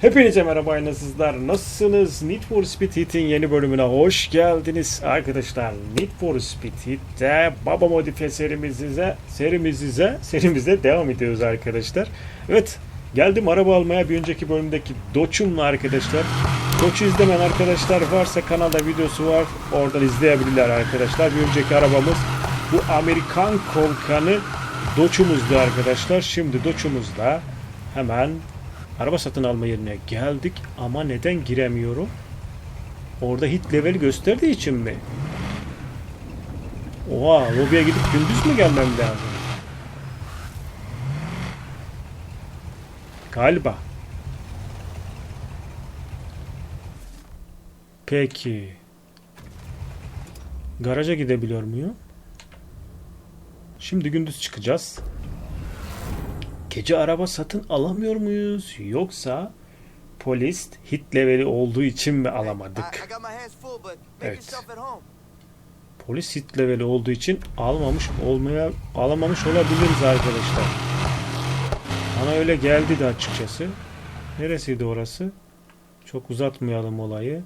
Hepinize merhaba nasılsınız? Nasılsınız? Need for Speed Heat'in yeni bölümüne hoş geldiniz arkadaşlar. Need for Speed Heat'te Baba Modifiye serimize, serimize, serimize devam ediyoruz arkadaşlar. Evet, geldim araba almaya bir önceki bölümdeki Dodge'umla arkadaşlar. Dodge'u izlemeyen arkadaşlar varsa kanalda videosu var. Oradan izleyebilirler arkadaşlar. Bir önceki arabamız bu Amerikan korkanı Dodge'umuzdu arkadaşlar. Şimdi Dodge'umuzla hemen Araba satın alma yerine geldik ama neden giremiyorum? Orada hit level gösterdiği için mi? Oha lobiye gidip gündüz mü gelmem lazım? Galiba. Peki. Garaja gidebiliyor muyum? Şimdi gündüz çıkacağız. Gece araba satın alamıyor muyuz? Yoksa polis hit leveli olduğu için mi alamadık? Evet. Polis hit leveli olduğu için almamış olmaya alamamış olabiliriz arkadaşlar. Bana öyle geldi de açıkçası. Neresiydi orası? Çok uzatmayalım olayı.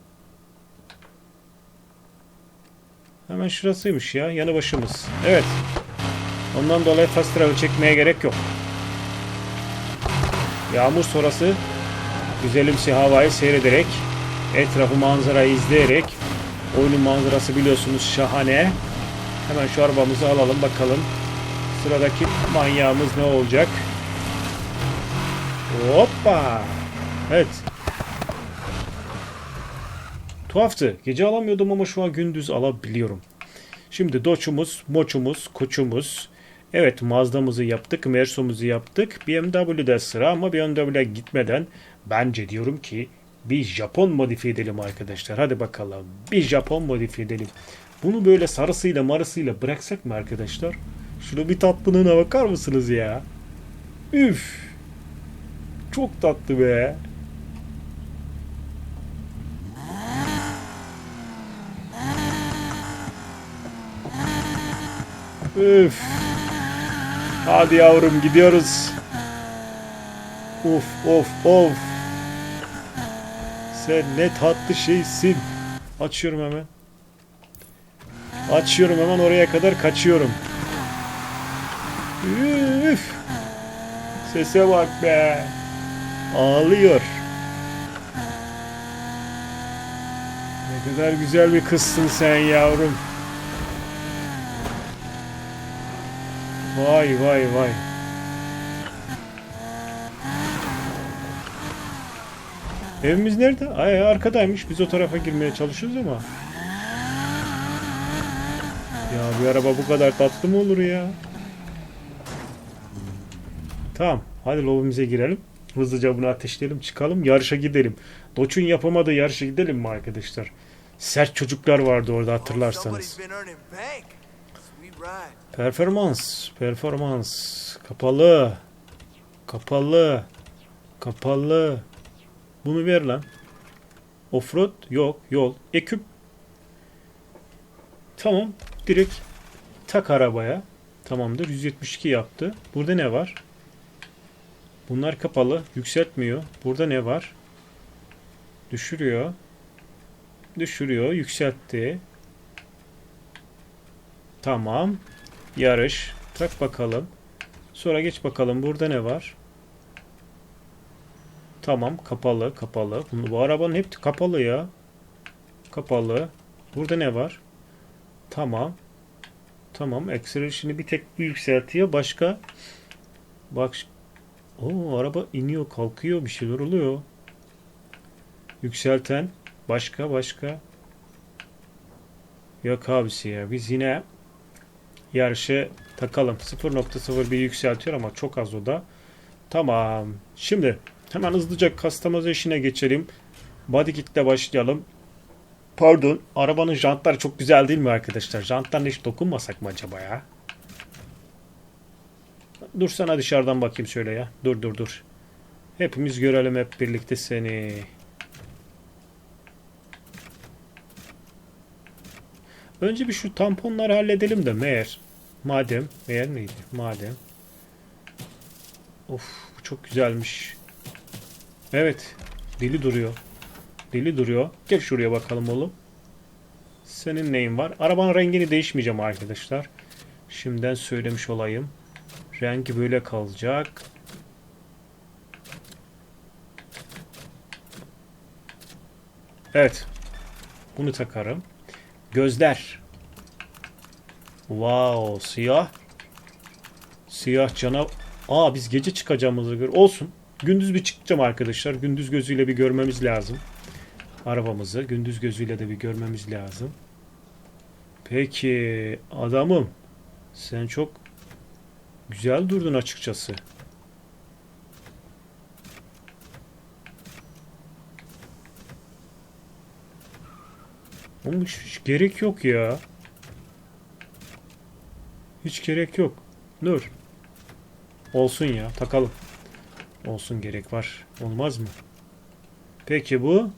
Hemen şurasıymış ya. Yanı başımız. Evet. Ondan dolayı fast travel çekmeye gerek yok. Yağmur sonrası güzelimsi havayı seyrederek etrafı manzarayı izleyerek oyunun manzarası biliyorsunuz şahane. Hemen şu arabamızı alalım bakalım. Sıradaki manyağımız ne olacak? Hoppa! Evet. Tuhaftı. Gece alamıyordum ama şu an gündüz alabiliyorum. Şimdi Dodge'umuz, Moç'umuz, Koç'umuz. Evet Mazda'mızı yaptık, Merso'muzu yaptık. BMW'de sıra ama BMW'ye gitmeden bence diyorum ki bir Japon modifiye edelim arkadaşlar. Hadi bakalım. Bir Japon modifiye edelim. Bunu böyle sarısıyla marısıyla bıraksak mı arkadaşlar? Şunu bir tatlılığına bakar mısınız ya? Üf. Çok tatlı be. Üf. Hadi yavrum gidiyoruz. Of of of. Sen ne tatlı şeysin. Açıyorum hemen. Açıyorum hemen oraya kadar kaçıyorum. Üf. Sese bak be. Ağlıyor. Ne kadar güzel bir kızsın sen yavrum. Vay vay vay. Evimiz nerede? Ay arkadaymış. Biz o tarafa girmeye çalışıyoruz ama. Ya bir araba bu kadar tatlı mı olur ya? Tamam. Hadi lobimize girelim. Hızlıca bunu ateşleyelim. Çıkalım. Yarışa gidelim. Doç'un yapamadığı yarışa gidelim mi arkadaşlar? Sert çocuklar vardı orada hatırlarsanız. Performans, performans. Kapalı. Kapalı. Kapalı. Bunu ver lan. Offroad yok, yol. Ekip. Tamam, direkt tak arabaya. Tamamdır. 172 yaptı. Burada ne var? Bunlar kapalı, yükseltmiyor. Burada ne var? Düşürüyor. Düşürüyor, yükseltti. Tamam. Yarış. Tak bakalım. Sonra geç bakalım. Burada ne var? Tamam. Kapalı. Kapalı. Bu, arabanın hep kapalı ya. Kapalı. Burada ne var? Tamam. Tamam. Acceleration'ı bir tek bir yükseltiyor. Başka? Bak. O araba iniyor, kalkıyor. Bir şeyler oluyor. Yükselten. Başka, başka. Yok abisi ya. Biz yine yarışı takalım. 0.01 yükseltiyor ama çok az o da. Tamam. Şimdi hemen hızlıca customization'e geçelim. Body kit'le başlayalım. Pardon. Arabanın jantları çok güzel değil mi arkadaşlar? Jantlarına hiç dokunmasak mı acaba ya? Dur sana dışarıdan bakayım şöyle ya. Dur dur dur. Hepimiz görelim hep birlikte seni. Önce bir şu tamponları halledelim de meğer. Madem. Meğer neydi? Madem. Of bu çok güzelmiş. Evet. Deli duruyor. Deli duruyor. Gel şuraya bakalım oğlum. Senin neyin var? Arabanın rengini değişmeyeceğim arkadaşlar. Şimdiden söylemiş olayım. Rengi böyle kalacak. Evet. Bunu takarım. Gözler. Wow, siyah. Siyah cana... Aa biz gece çıkacağımıza göre olsun. Gündüz bir çıkacağım arkadaşlar. Gündüz gözüyle bir görmemiz lazım. Arabamızı gündüz gözüyle de bir görmemiz lazım. Peki adamım sen çok güzel durdun açıkçası. Hiç, hiç gerek yok ya. Hiç gerek yok. Dur. Olsun ya takalım. Olsun gerek var. Olmaz mı? Peki bu?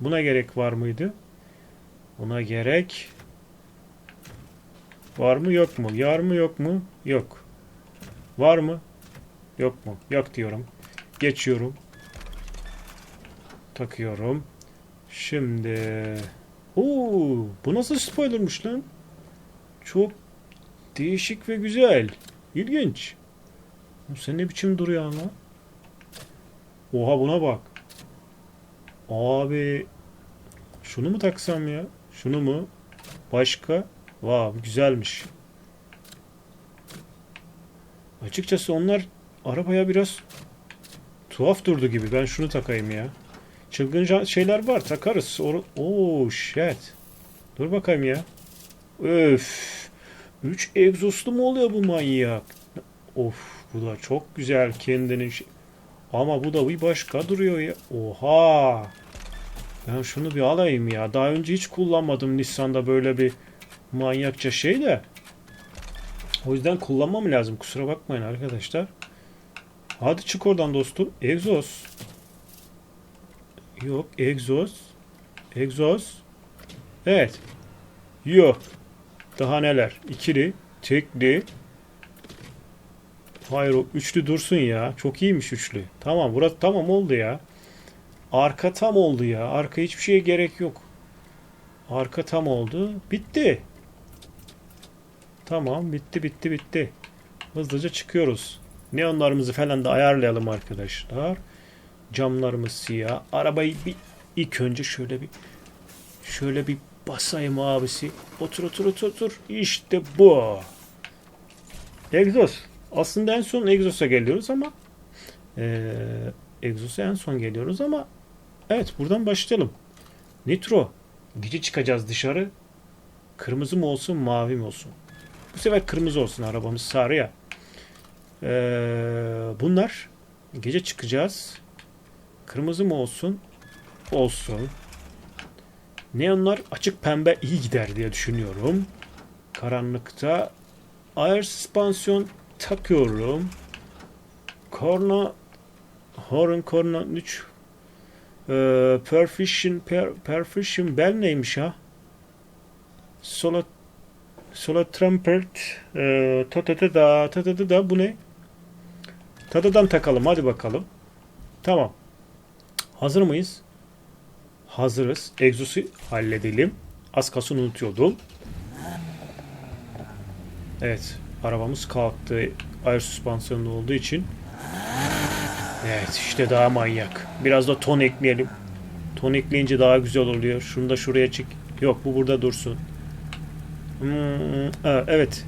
Buna gerek var mıydı? Buna gerek var mı yok mu? Yar mı yok mu? Yok. Var mı? Yok mu? Yok diyorum. Geçiyorum. Takıyorum. Şimdi Oo, bu nasıl spoilermış lan? Çok değişik ve güzel. İlginç. Sen ne biçim duruyor ama? Oha buna bak. Abi şunu mu taksam ya? Şunu mu? Başka? Vav güzelmiş. Açıkçası onlar arabaya biraz tuhaf durdu gibi. Ben şunu takayım ya. Çılgınca şeyler var takarız. Oo shit. Dur bakayım ya. Öf. 3 egzoslu mu oluyor bu manyak? Of bu da çok güzel kendinin şey- Ama bu da bir başka duruyor ya. Oha. Ben şunu bir alayım ya. Daha önce hiç kullanmadım Nissan'da böyle bir manyakça şey de. O yüzden kullanmam lazım. Kusura bakmayın arkadaşlar. Hadi çık oradan dostum. Egzoz. Yok. Egzoz. Egzoz. Evet. Yok. Daha neler? İkili. Tekli. Hayır o üçlü dursun ya. Çok iyiymiş üçlü. Tamam burası tamam oldu ya. Arka tam oldu ya. Arka hiçbir şeye gerek yok. Arka tam oldu. Bitti. Tamam bitti bitti bitti. Hızlıca çıkıyoruz. Neonlarımızı falan da ayarlayalım arkadaşlar. Camlarımız siyah. Arabayı bir ilk önce şöyle bir şöyle bir basayım abisi. Otur otur otur otur. İşte bu. Egzoz. Aslında en son egzosa geliyoruz ama eee egzosa en son geliyoruz ama evet buradan başlayalım. Nitro. Gece çıkacağız dışarı. Kırmızı mı olsun mavi mi olsun? Bu sefer kırmızı olsun arabamız sarı ya. Eee, bunlar gece çıkacağız. Kırmızı mı olsun? Olsun. Neonlar açık pembe iyi gider diye düşünüyorum. Karanlıkta air süspansiyon takıyorum. Korna horn korna 3 ee, perfusion per, perfusion bell neymiş ha? Sola sola trumpet ee, ta ta ta da ta ta ta da bu ne? Tadadan takalım hadi bakalım. Tamam. Hazır mıyız? Hazırız. Egzosu halledelim. Az kalsın unutuyordum. Evet. Arabamız kalktı. Air süspansiyonlu olduğu için. Evet işte daha manyak. Biraz da ton ekleyelim. Ton ekleyince daha güzel oluyor. Şunu da şuraya çık. Yok bu burada dursun. Hmm, evet.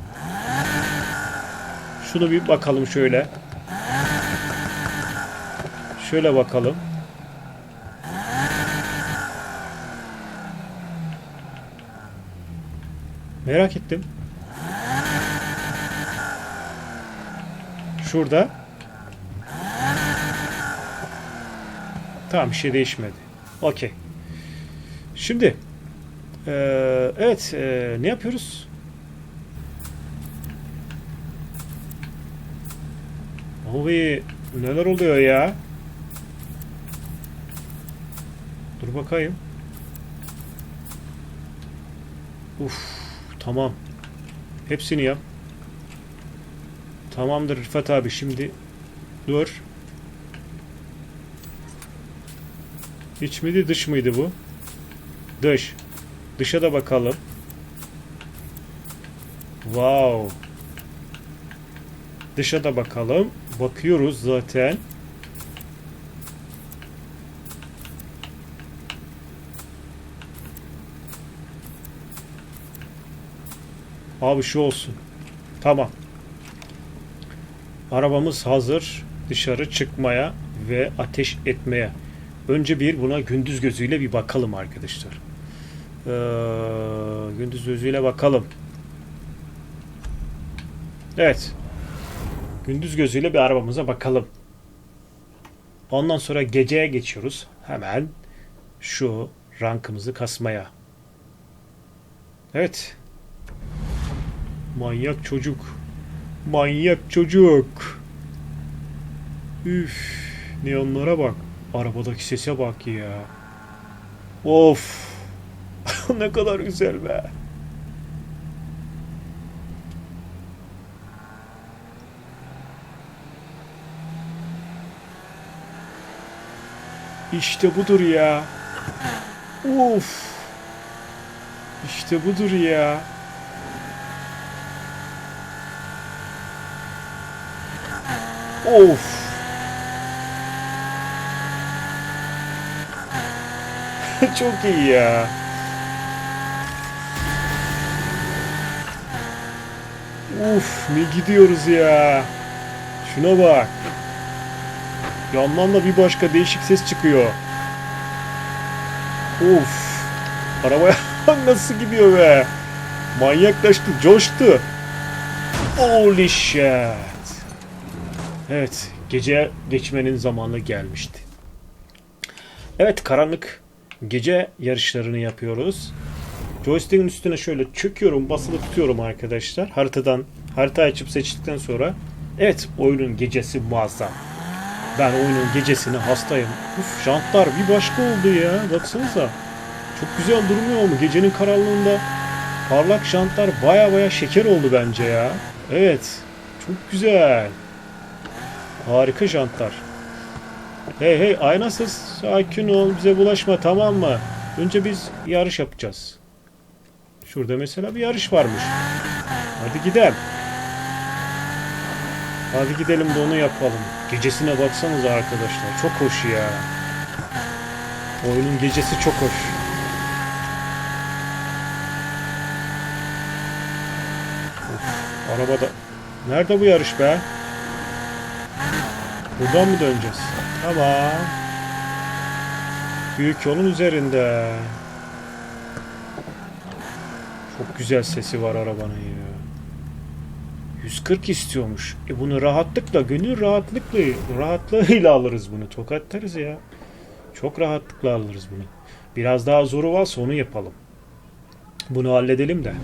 Şunu bir bakalım şöyle. Şöyle bakalım. Merak ettim. Şurada. Tamam bir şey değişmedi. Okey. Şimdi eee, evet eee, ne yapıyoruz? Abi neler oluyor ya? Dur bakayım. Uf tamam. Hepsini yap. Tamamdır Rıfat abi şimdi dur. İç miydi dış mıydı bu? Dış. Dışa da bakalım. Wow. Dışa da bakalım. Bakıyoruz zaten. Abi şu olsun. Tamam. Arabamız hazır dışarı çıkmaya ve ateş etmeye. Önce bir buna gündüz gözüyle bir bakalım arkadaşlar. Ee, gündüz gözüyle bakalım. Evet. Gündüz gözüyle bir arabamıza bakalım. Ondan sonra geceye geçiyoruz. Hemen şu rankımızı kasmaya. Evet. Manyak çocuk. Manyak çocuk. Üf. Neonlara bak. Arabadaki sese bak ya. Of. ne kadar güzel be. İşte budur ya. Of. İşte budur ya. Of. Çok iyi ya. Uf ne gidiyoruz ya. Şuna bak. Yandan da bir başka değişik ses çıkıyor. Uf. Arabaya nasıl gidiyor be. Manyaklaştı, coştu. Holy shit. Evet, gece geçmenin zamanı gelmişti. Evet, karanlık gece yarışlarını yapıyoruz. Joystick'in üstüne şöyle çöküyorum, basılı tutuyorum arkadaşlar. Haritadan, harita açıp seçtikten sonra evet, oyunun gecesi muazzam. Ben oyunun gecesine hastayım. Uf, jantlar bir başka oldu ya. Baksanıza. Çok güzel durmuyor mu? Gecenin karanlığında parlak jantlar baya baya şeker oldu bence ya. Evet. Çok güzel. Harika jantlar. Hey hey aynasız sakin ol bize bulaşma tamam mı? Önce biz yarış yapacağız. Şurada mesela bir yarış varmış. Hadi gidelim. Hadi gidelim de onu yapalım. Gecesine baksanıza arkadaşlar. Çok hoş ya. Oyunun gecesi çok hoş. Arabada. Nerede bu yarış be? Buradan mı döneceğiz? Tamam. Büyük yolun üzerinde. Çok güzel sesi var arabanın ya. 140 istiyormuş. E bunu rahatlıkla, gönül rahatlıkla, rahatlığıyla alırız bunu. Tokatlarız ya. Çok rahatlıkla alırız bunu. Biraz daha zoru varsa onu yapalım. Bunu halledelim de.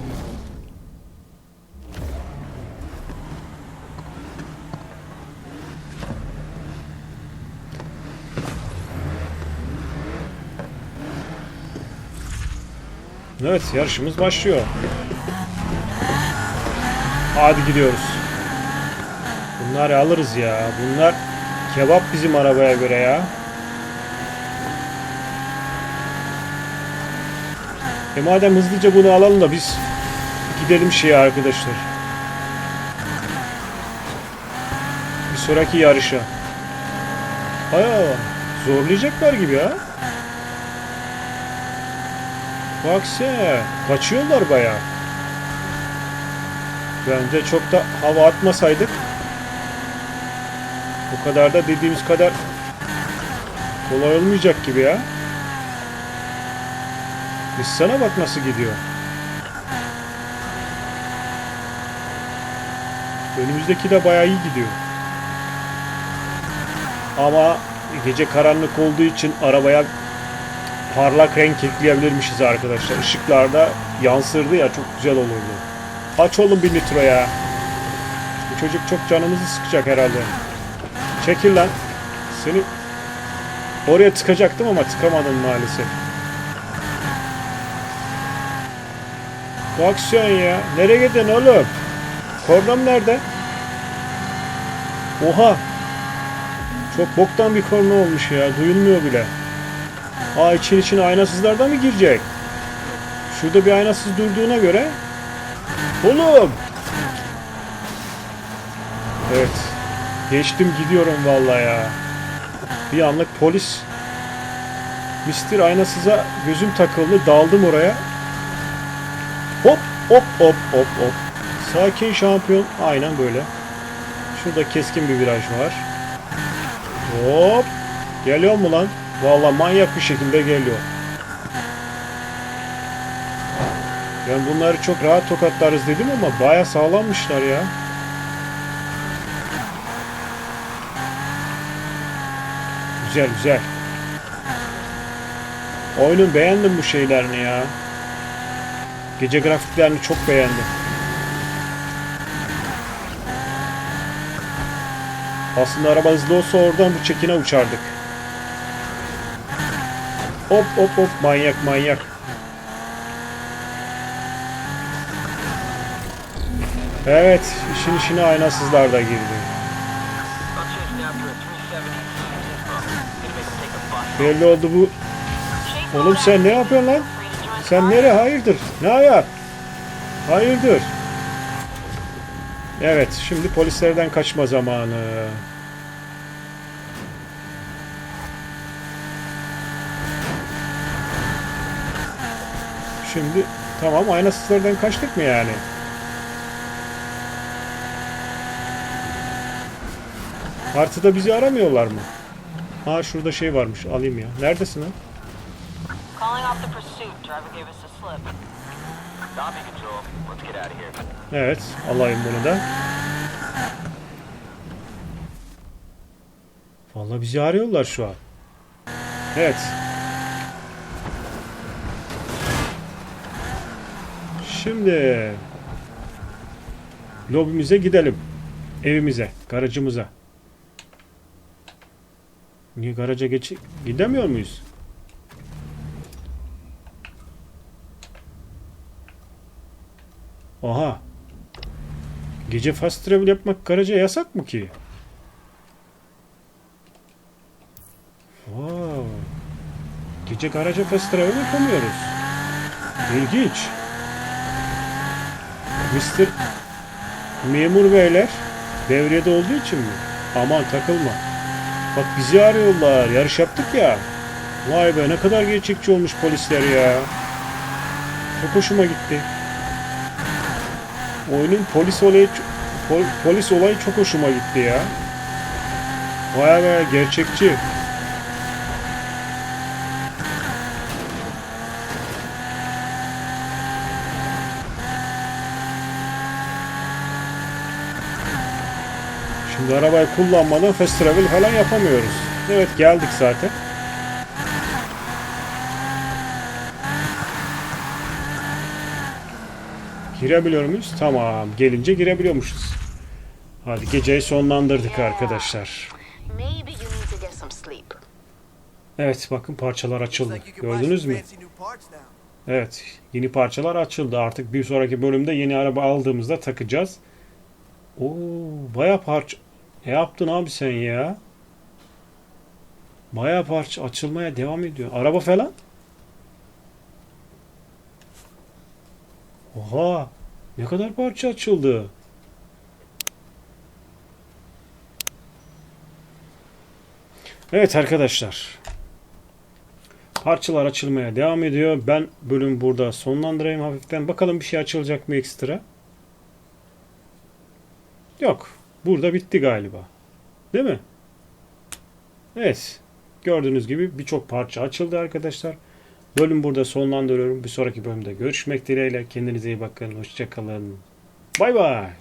Evet yarışımız başlıyor. Hadi gidiyoruz. Bunları alırız ya. Bunlar kebap bizim arabaya göre ya. E madem hızlıca bunu alalım da biz gidelim şeye arkadaşlar. Bir sonraki yarışa. Aya zorlayacaklar gibi ya. Bak sen kaçıyorlar bayağı. Bence çok da hava atmasaydık bu kadar da dediğimiz kadar kolay olmayacak gibi ya. Biz sana bak nasıl gidiyor. Önümüzdeki de bayağı iyi gidiyor. Ama gece karanlık olduğu için arabaya parlak renk ekleyebilirmişiz arkadaşlar. Işıklarda yansırdı ya çok güzel olurdu. Aç oğlum bir nitro ya. Bu çocuk çok canımızı sıkacak herhalde. Çekil lan. Seni oraya tıkacaktım ama tıkamadım maalesef. Bu aksiyon ya. Nereye gidin oğlum? Kornam nerede? Oha. Çok boktan bir korna olmuş ya. Duyulmuyor bile. Aa için için aynasızlarda mı girecek? Şurada bir aynasız durduğuna göre. Oğlum! Evet. Geçtim gidiyorum vallahi ya. Bir anlık polis Mister aynasıza gözüm takıldı. Daldım oraya. Hop hop hop hop hop. Sakin şampiyon. Aynen böyle. Şurada keskin bir viraj var. Hop. Geliyor mu lan? Vallahi manyak bir şekilde geliyor. Ben bunları çok rahat tokatlarız dedim ama baya sağlammışlar ya. Güzel güzel. Oyunun beğendim bu şeylerini ya. Gece grafiklerini çok beğendim. Aslında araba hızlı olsa oradan bu çekine uçardık. Hop hop hop manyak manyak. Evet işin işine aynasızlar da girdi. I'm chasing after a 370 Gonna make him take a bus. Belli oldu bu. Oğlum sen ne yapıyorsun lan? Sen nereye? Hayırdır? Ne ayak? Hayırdır? Evet, şimdi polislerden kaçma zamanı. Şimdi tamam aynasızlardan kaçtık mı yani? Haritada bizi aramıyorlar mı? Ha şurada şey varmış alayım ya. Neredesin lan? Evet, alayım bunu da. Vallahi bizi arıyorlar şu an. Evet. Şimdi lobimize gidelim. Evimize, garajımıza. Niye garaja geç gidemiyor muyuz? Aha. Gece fast travel yapmak garaja yasak mı ki? Wow. Gece garaja fast travel yapamıyoruz. İlginç. Mr. Memur beyler devrede olduğu için mi? Aman takılma. Bak bizi arıyorlar. Yarış yaptık ya. Vay be ne kadar gerçekçi olmuş polisler ya. Çok hoşuma gitti. Oyunun polis olayı pol- polis olayı çok hoşuma gitti ya. Vay be gerçekçi. Şimdi arabayı kullanmadan fast travel falan yapamıyoruz. Evet geldik zaten. Girebiliyor muyuz? Tamam. Gelince girebiliyormuşuz. Hadi geceyi sonlandırdık arkadaşlar. Maybe you need to get some sleep. Evet bakın parçalar açıldı. Gördünüz mü? Evet. Yeni parçalar açıldı. Artık bir sonraki bölümde yeni araba aldığımızda takacağız. Oo, baya parça. Ne yaptın abi sen ya? Baya parça açılmaya devam ediyor. Araba falan? Oha! Ne kadar parça açıldı? Evet arkadaşlar. Parçalar açılmaya devam ediyor. Ben bölüm burada sonlandırayım hafiften. Bakalım bir şey açılacak mı ekstra? Yok. Burada bitti galiba. Değil mi? Evet. Gördüğünüz gibi birçok parça açıldı arkadaşlar. Bölüm burada sonlandırıyorum. Bir sonraki bölümde görüşmek dileğiyle. Kendinize iyi bakın. Hoşçakalın. Bay bay.